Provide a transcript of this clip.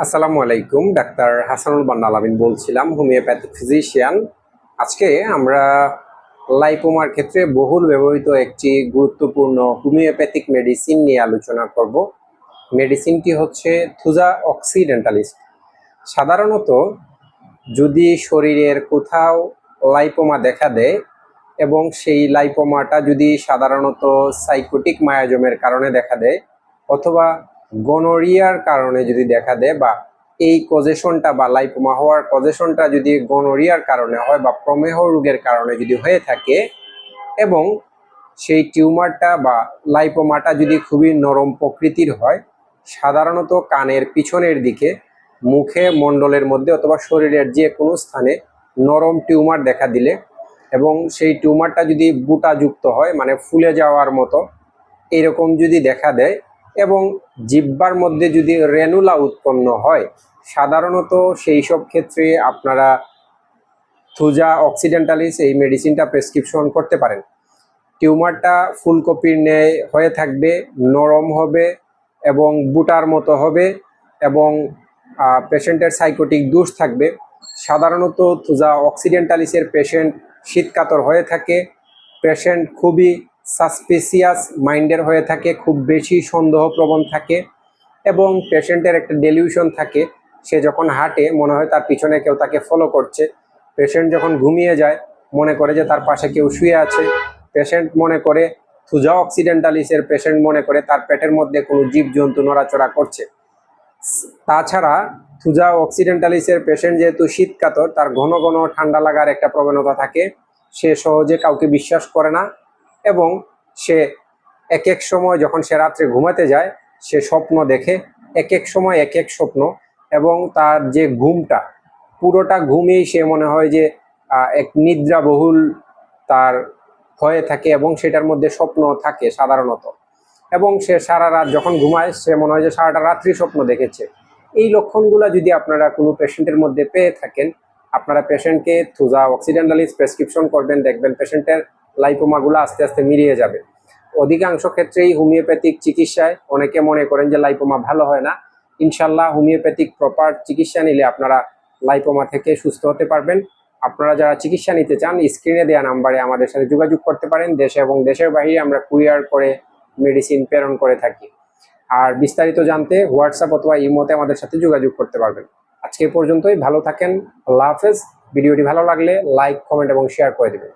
আসসালামু আলাইকুম, ডাক্তার হাসানুল বান্না আলামিন বলছিলাম, হোমিওপ্যাথিক ফিজিশিয়ান। আজকে আমরা লাইপোমার ক্ষেত্রে বহুল ব্যবহৃত একটি গুরুত্বপূর্ণ হোমিওপ্যাথিক মেডিসিন নিয়ে আলোচনা করব। মেডিসিনটি হচ্ছে থুজা অক্সিডেন্টালিস্ট। সাধারণত যদি শরীরের কোথাও লাইপোমা দেখা দেয় এবং সেই লাইপোমাটা যদি সাধারণত সাইকোটিক মায়াজমের কারণে দেখা দেয় অথবা গনোরিয়ার কারণে যদি দেখা দেয় বা এই কজেশনটা বা লাইপোমা হওয়ার কজেশনটা যদি গনোরিয়ার কারণে হয় বা প্রমেহ রোগের কারণে যদি হয়ে থাকে এবং সেই টিউমারটা বা লাইপোমাটা যদি খুবই নরম প্রকৃতির হয়, সাধারণত কানের পিছনের দিকে, মুখে, মণ্ডলের মধ্যে অথবা শরীরের যে কোনো স্থানে নরম টিউমার দেখা দিলে এবং সেই টিউমারটা যদি বুটাযুক্ত হয় মানে ফুলে যাওয়ার মতো, এরকম যদি দেখা দেয় এবং জিব্বার মধ্যে যদি রেনুলা উৎপন্ন হয়, সাধারণত সেই সব ক্ষেত্রে আপনারা থুজা অক্সিডেন্টালিস এই মেডিসিনটা প্রেসক্রিপশন করতে পারেন। টিউমারটা ফুলকপির ন্যায় হয়ে থাকবে, নরম হবে এবং বুটার মতো হবে এবং পেশেন্টের সাইকোটিক দোষ থাকবে। সাধারণত থুজা অক্সিডেন্টালিসের পেশেন্ট শীতকাতর হয়ে থাকে। পেশেন্ট খুবই সাসপিসিয়াস মাইন্ডের হয়ে থাকে, খুব বেশি সন্দেহপ্রবণ থাকে এবং পেশেন্টের একটা ডেলিউশন থাকে। সে যখন হাঁটে, মনে হয় তার পিছনে কেউ তাকে ফলো করছে। পেশেন্ট যখন ঘুমিয়ে যায়, মনে করে যে তার পাশে কেউ শুয়ে আছে। পেশেন্ট মনে করে, থুজা অক্সিডেন্টালিসের পেশেন্ট মনে করে তার পেটের মধ্যে কোনো জীবজন্তু নড়াচড়া করছে। তাছাড়া, থুজা অক্সিডেন্টালিসের পেশেন্ট যেহেতু শীতকাতর, তার ঘন ঘন ঠান্ডা লাগার একটা প্রবণতা থাকে। সে সহজে কাউকে বিশ্বাস করে না। এবং সে এক এক সময় যখন সে রাত্রে ঘুমাতে যায়, সে স্বপ্ন দেখে এক এক সময় এক এক স্বপ্ন এবং তার যে ঘুমটা, পুরোটা ঘুমেই সে মনে হয় যে এক নিদ্রাবহুল তার হয়ে থাকে এবং সেটার মধ্যে স্বপ্ন থাকে সাধারণত। এবং সে সারা রাত যখন ঘুমায়, সে মনে হয় যে সারাটা রাত্রি স্বপ্ন দেখেছে। এই লক্ষণগুলো যদি আপনারা কোনো পেশেন্টের মধ্যে পেয়ে থাকেন, আপনারা পেশেন্টকে থুজা অক্সিডেন্টালিস প্রেসক্রিপশন করবেন, দেখবেন পেশেন্টের লাইপোমাগুলো আস্তে আস্তে মিলিয়ে যাবে। অধিকাংশ ক্ষেত্রেই হোমিওপ্যাথিক চিকিৎসায় অনেকে মনে করেন যে লাইপোমা ভালো হয় না। ইনশাল্লাহ হোমিওপ্যাথিক প্রপার চিকিৎসা নিলে আপনারা লাইপোমা থেকে সুস্থ হতে পারবেন। আপনারা যারা চিকিৎসা নিতে চান স্ক্রিনে দেওয়া নাম্বারে আমাদের সাথে যোগাযোগ করতে পারেন। দেশে এবং দেশের বাইরে আমরা কুরিয়ার করে মেডিসিন প্রেরণ করে থাকি। আর বিস্তারিত জানতে হোয়াটসঅ্যাপ অথবা ইমোতে আমাদের সাথে যোগাযোগ করতে পারবেন। আজকে পর্যন্তই, ভালো থাকেন, আল্লাহ হাফেজ। ভিডিওটি ভালো লাগলে লাইক কমেন্ট এবং শেয়ার করে দেবেন।